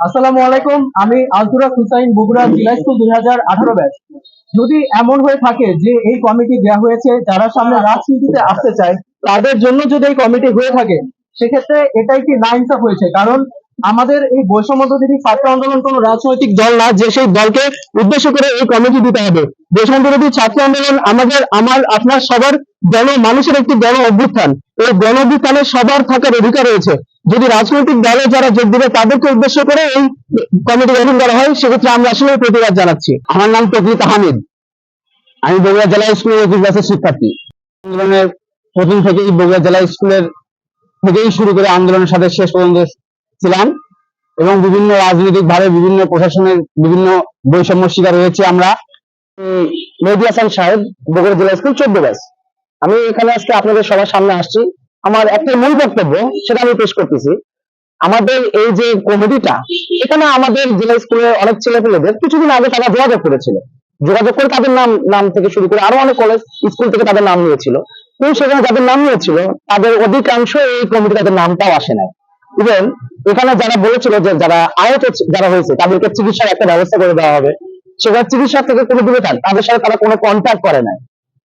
আসসালামু আলাইকুম, আমি আলতুরা হুসাইন বগুড়া জেলা স্কুল দুই হাজার আঠারো ব্যাচ। যদি এমন হয়ে থাকে যে এই কমিটি দেওয়া হয়েছে, যারা সামনে রাজনীতিতে আসতে চায়, তাদের জন্য যদি এই কমিটি হয়ে থাকে, সেক্ষেত্রে এটাই কি না ইনসাফ হয়েছে? কারণ আমাদের এই বৈষম্য যদি ছাত্র আন্দোলন কোন রাজনৈতিক দল না, যে সেই দলকে উদ্দেশ্য করে এই কমিটি দিতে হবে। বৈষম্য বিরোধী ছাত্র আন্দোলন আমাদের, আমার, আপনার সবার গণ মানুষের একটি গণ অভ্যুত্থান। এই গণ অভ্যুত্থানে সবার থাকার অধিকার রয়েছে। যদি রাজনৈতিক দলে যারা যোগ দিবে, তাদেরকে উদ্দেশ্য করে এই কমিটি গঠন করা হয়, সেক্ষেত্রে আমরা আসলে প্রতিবাদ জানাচ্ছি। আমার নাম তকলিত হামিদ। আমি বগুড়া জেলা স্কুলের একুশ ব্যাচের শিক্ষার্থী। আন্দোলনের প্রথম থেকেই বগুড়া জেলা স্কুলের থেকেই শুরু করে আন্দোলনের সাথে শেষ পর্যন্ত ছিলাম এবং বিভিন্ন রাজনৈতিক ভাবে বিভিন্ন প্রশাসনের বিভিন্ন বৈষম্য শিকার হয়েছে আমরা। মেহেদি হাসান সাহেব, বগুড়া জেলা স্কুল চোদ্দ আমি এখানে আজকে আপনাদের সবার সামনে আসছি। আমার একটা মূল বক্তব্য সেটা আমি পেশ করতেছি। আমাদের এই যে কমিটিটা, এখানে আমাদের জেলা স্কুলে অনেক ছেলে পেলেদের কিছুদিন আগে তারা যোগাযোগ করেছিল। যোগাযোগ করে তাদের নাম নাম থেকে শুরু করে আরও অনেক কলেজ স্কুল থেকে তাদের নাম নিয়েছিল। কিন্তু সেখানে যাদের নাম নিয়েছিল, তাদের অধিকাংশ এই কমিটি তাদের নামটাও আসে নাই। ইভেন এখানে যারা বলেছিল যে যারা আহত যারা হয়েছে, তাদেরকে চিকিৎসার একটা ব্যবস্থা করে দেওয়া হবে। সেখানে চিকিৎসা থেকে কোনো দূরে থাক, তাদের সাথে তারা কোনো কন্ট্যাক্ট করে নাই।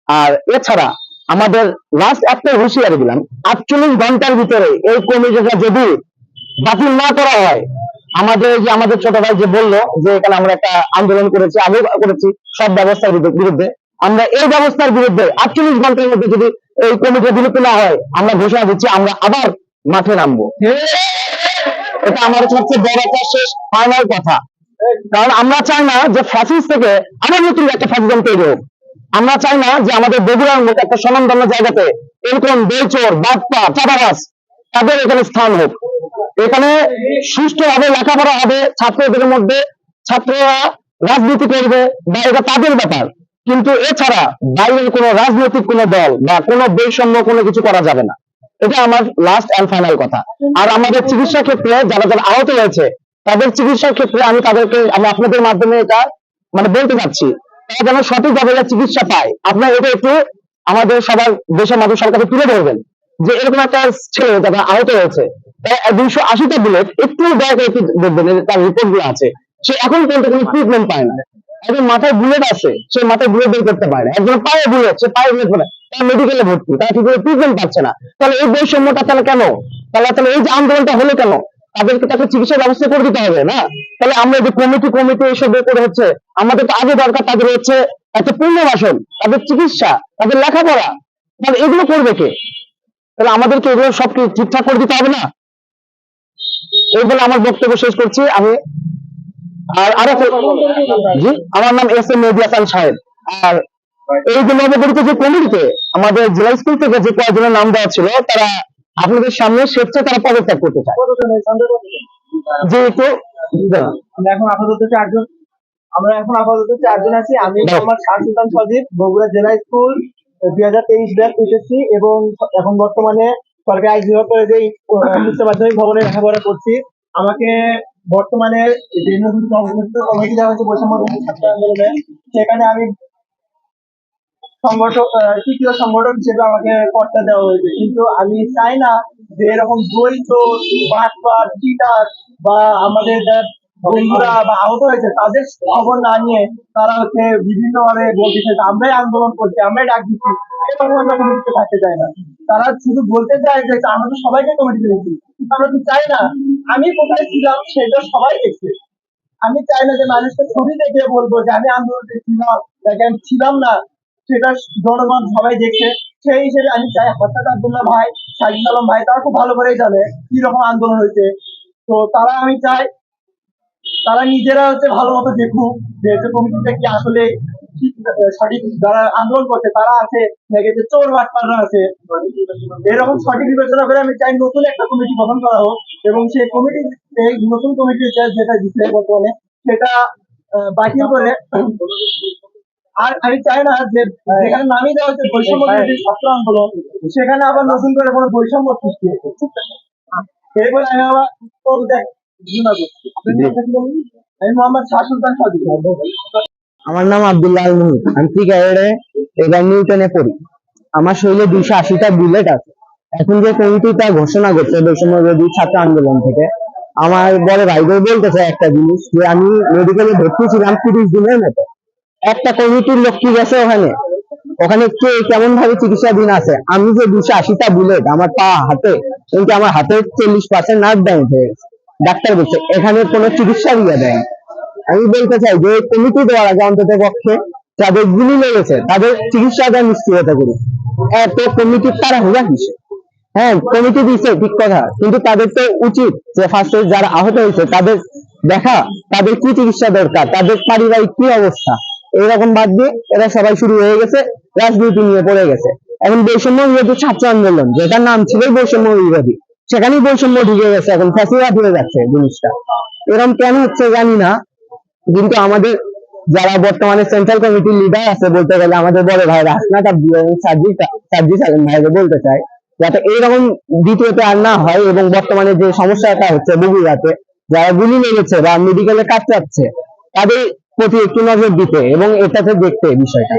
আর এছাড়া আমাদের লাস্ট একটা হুঁশিয়ারি দিলাম, আটচল্লিশ ঘণ্টার ভিতরে এই কমিটিটা যদি বাতিল না করা হয়, আমাদের যে আমাদের ছোট ভাই যে বলল যে এখানে আমরা একটা আন্দোলন করেছি আগে করেছি, সব ব্যবস্থার বিরুদ্ধে আমরা এই ব্যবস্থার বিরুদ্ধে আটচল্লিশ ঘণ্টার মধ্যে যদি এই কমিটি বিলুপ্ত না হয়, আমরা ঘোষণা দিচ্ছি, আমরা আবার মাঠে নামবো। এটা আমার সবচেয়ে বড় একটা শেষ ফাইনাল কথা। কারণ আমরা চাই না যে ফ্যাসিস থেকে আবার নতুন একটা ফ্যাসিজম তৈরি হোক। আমরা চাই না যে আমাদের বগুড়ার মতো একটা সনন্দন্য জায়গাতে এরকম বেচোর বাপ্পা চাঁদাবাস তাদের এখানে স্থান হোক। এখানে সুষ্ঠুভাবে লেখাপড়া হবে, ছাত্রদের মধ্যে ছাত্ররা রাজনীতি করবে বা এটা তাদের ব্যাপার। কিন্তু এছাড়া বাইরের কোনো রাজনৈতিক কোনো দল বা কোনো বৈষম্য কোনো কিছু করা যাবে না। এটা আমার লাস্ট অ্যান্ড ফাইনাল কথা। আর আমাদের চিকিৎসা ক্ষেত্রে যারা যারা আহত হয়েছে, তাদের চিকিৎসার ক্ষেত্রে আমি তাদেরকে, আমি আপনাদের মাধ্যমে এটা মানে বলতে চাচ্ছি, তারা যেন সঠিকভাবে চিকিৎসা পায়। আপনার এটা একটু আমাদের সবার দেশের মানুষ সরকারকে তুলে ধরবেন যে এরকম একটা ছেলে যারা আহত হয়েছে দুইশো আশিটা বুলেট একটু দয়া করে দেখবেন তার রিপোর্ট আছে। সে এখন পর্যন্ত কোনো ট্রিটমেন্ট পায় না। একজন মাথায় বুলেট আছে সে মাথায় বুলেট বের করতে পারে না। একজন পায়ে বুলেট সে পায়ে বুলেট করে, তার মেডিকেলে ভর্তি, তারা ঠিক করে ট্রিটমেন্ট পাচ্ছে না। তাহলে এই বৈষম্যটা তাহলে কেন? তাহলে তাহলে এই যে আন্দোলনটা হলো কেন? তাদেরকে তাকে চিকিৎসার ব্যবস্থা করে দিতে হবে, না? তাহলে আমরা যে কমিটি কমিটি এসব বের করে হচ্ছে, আমাদের তো আগে দরকার তাদের হচ্ছে একটা পুনর্বাসন, তাদের চিকিৎসা, তাদের লেখাপড়া। তাহলে এগুলো করবে কে? তাহলে আমাদেরকে এগুলো সব ঠিকঠাক করে দিতে হবে না? এই বলে আমার বক্তব্য শেষ করছি। আমি আর আরও জি আমার নাম এস এম মেহেদি হাসান সাহেব। আর এই যে নবগঠিত যে কমিটিতে আমাদের জেলা স্কুল থেকে যে কয়েকজনের নাম দেওয়া ছিল তারা আপনাদের সামনে স্বেচ্ছায় তারা পদত্যাগ করতে চায়। যে এখন আপাতত চারজন আমরা এখন আপাতত চারজন আছি। আমি শাহ সুলতান সজীব বগুড়া জেলা স্কুল দুই হাজার তেইশ ব্যাচ এসেছি এবং এখন বর্তমানে সরকারি আইন বিভাগ কলেজে উচ্চ মাধ্যমিক ভবনে লেখাপড়া করছি। আমাকে বর্তমানে কমিটি দেওয়া হয়েছে বৈষম্য ছাত্র আন্দোলনে সেখানে আমি সংগঠক তৃতীয় সংগঠক হিসেবে আমাকে পদটা দেওয়া হয়েছে। কিন্তু আমি চাই না যে এরকম দ্বৈত বাটপার বা আমাদের বন্ধুরা বা আহত হয়েছে, তাদের খবর না নিয়ে তারা হচ্ছে বিভিন্ন ভাবে বলতেছে আমরাই আন্দোলন করছি, আমরাই ডাক দিচ্ছি। এরকম থাকতে চাই না। তারা শুধু বলতে চায় যে আমরা তো সবাইকে কমিটি দিয়েছি আমরা তো চাই না। আমি কোথায় ছিলাম সেটা সবাই দেখছে। আমি চাই না যে মানুষকে ছবি দেখে বলব যে আমি আন্দোলনে ছিলাম নাকি আমি ছিলাম না, সেটা জনগণ সবাই দেখছে। সেই হিসেবে আমি চাই হঠাৎ আব্দুল্লাহ ভাই সাজিদ আলম ভাই, তারা খুব ভালো করেই জানে কি রকম আন্দোলন হয়েছে। তো তারা আমি চাই, তারা নিজেরা হচ্ছে ভালো মতো দেখুক যে কমিটিটা কি আসলে সঠিক যারা আন্দোলন করছে তারা আছে যে চোর বাটপাররা আছে। এরকম সঠিক বিবেচনা করে আমি চাই নতুন একটা কমিটি গঠন করা হোক এবং সেই কমিটি এই নতুন কমিটি যেটা দিচ্ছে বর্তমানে সেটা বাতিল করে। আর আমি চাই না যে যেখানে নামই দেওয়া হচ্ছে বৈষম্য ছাত্র আন্দোলন সেখানে আবার নতুন করে কোনো বৈষম্য সৃষ্টি হচ্ছে। এই বলে আমি আবার? আমি মোহাম্মদ শাহ সুলতান সাদিক আমার নাম আব্দুল্লাহ আল মুহিত আমি ক্রিকেটে এবার নিউটনে পড়ি। আমার শরীরে দুইশো আশিটা বুলেট আছে। এখন যে কমিটিটা ঘোষণা করছে বৈষম্য বিরোধী ছাত্র আন্দোলন থেকে, আমার বড় ভাইদের বলতেছে একটা জিনিস যে আমি মেডিকেলে ভর্তি ছিলাম তিরিশ দিনের মতো। একটা কমিটির লোক কি গেছে ওখানে? ওখানে কে কেমন ভাবে চিকিৎসাধীন আছে? আমি যে দুশো আশিটা বুলেট আমার পা, হাতে, কিন্তু আমার হাতে চল্লিশ পার্সেন্ট নার্ভ ড্যামেজ হয়ে গেছে। ডাক্তার বলছে, এখানে কোনো চিকিৎসা দিয়ে দেয় আমি বলতে চাই যে কমিটি দেওয়ার আগে অন্তত পক্ষে যাদের গুলি লেগেছে, তাদের চিকিৎসা দেওয়া নিশ্চিত করুন এত কমিটির তারা হুজা কিসে হ্যাঁ কমিটি দিচ্ছে ঠিক কথা। কিন্তু তাদের তো উচিত যে ফার্স্টে যারা আহত হয়েছে, তাদের দেখা, তাদের কি চিকিৎসা দরকার, তাদের পারিবারিক কি অবস্থা? এইরকম বাদ দিয়ে এরা সবাই শুরু হয়ে গেছে, রাজনীতি নিয়ে পড়ে গেছে। এখন বৈষম্য বিরোধী ছাত্র আন্দোলন, যেটার নাম ছিল বৈষম্য বিরোধী। সেখানেই বৈষম্য ঢুকে গেছে, এখন ফ্যাসিবাদ হয়ে যাচ্ছে জিনিসটা। এরকম কেন হচ্ছে জানি না। কিন্তু আমাদের যারা বর্তমানে সেন্ট্রাল কমিটির লিডার আছে, বলতে গেলে আমাদের বড় ভাই রাসনা আব্দুল এবং সার্জি সার্জি সালেম ভাইকে বলতে চাই, যাতে এইরকম দ্বিতীয়তে আর না হয় এবং বর্তমানে যে সমস্যাটা হচ্ছে বগুড়াতে যারা গুলি লেগেছে বা মেডিকেলে কাজ চাচ্ছে তাদের প্রতি একটু নজর দিতে এবং এটাতে দেখতে বিষয়টা।